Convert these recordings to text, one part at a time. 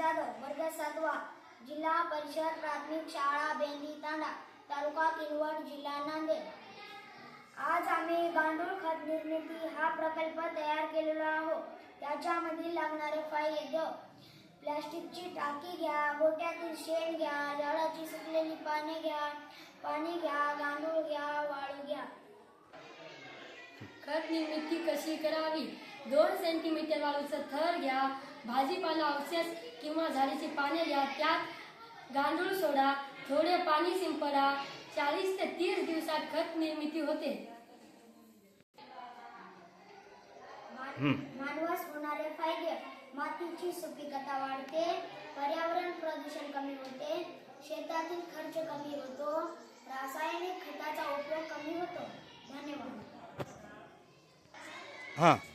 जाधव वर्ग सातवा जिल्हा परिषद प्राथमिक शाळा बेंदी तांडा तालुका किनवट जिल्हा नांदेड. आज आम्ही गांडूळ खत निर्मिती हा प्रकल्प तयार केलेला आहोत त्याच्यामध्ये लागणारे फायदे प्लॅस्टिकची टाकी घ्या गोट्यातील शेण घ्या झाडाची सुकलेली पाने घ्या पाणी घ्या गांडूळ घ्या वाळू घ्या. खत निर्मिती कशी करावी? दोन सेंटीमीटर वाळूचं थर घ्या भाजीपाला अवशेष किंवा झाडाची पाने घ्या. त्यात गांडूळ सोडा थोडे पाणी शिंपडा. चाळीस ते तीस दिवसात खत निर्मिती होते. मान- मानवास होणारे फायदे. मातीची सुपीकता वाढते पर्यावरण प्रदूषण कमी होते शेतातील खर्च कमी होतो रासायनिक खताचा उपयोग कमी होतो. धन्यवाद. हां.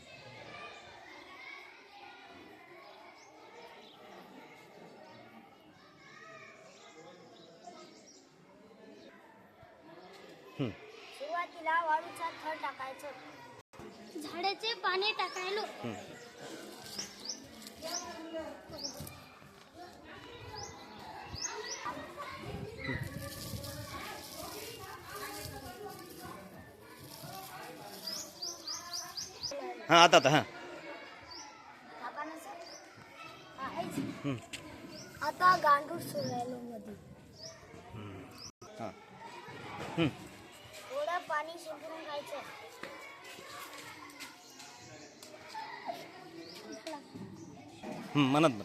सुरुवातीला वाळूचा थर टाकायचं. झाडाचे पाणी टाकायलो. हां आता आता हां. हा. आता गांडूळ सोडायलो मध्ये हां. पाणी शिंपडून घ्यायचं. हं, म्हणत ना.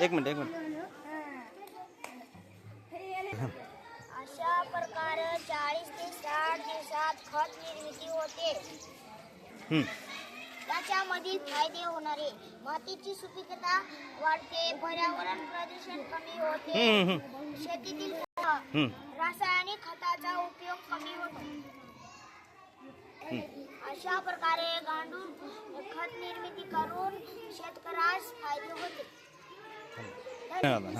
एक मिनिट एक मिनिट. चाळीस ते साठ दिवसात खत निर्मिती होते। त्याच्यामधील फायदे होणारे मातीची सुपीकता वाढते पर्यावरण प्रदूषण कमी होते. शेतीतील खतं. रासायनिक खताचा उपयोग कमी होतो. अशा प्रकारे गांडूळ खत निर्मिती करून शेतकऱ्यास फायदे होते. धन्यवाद.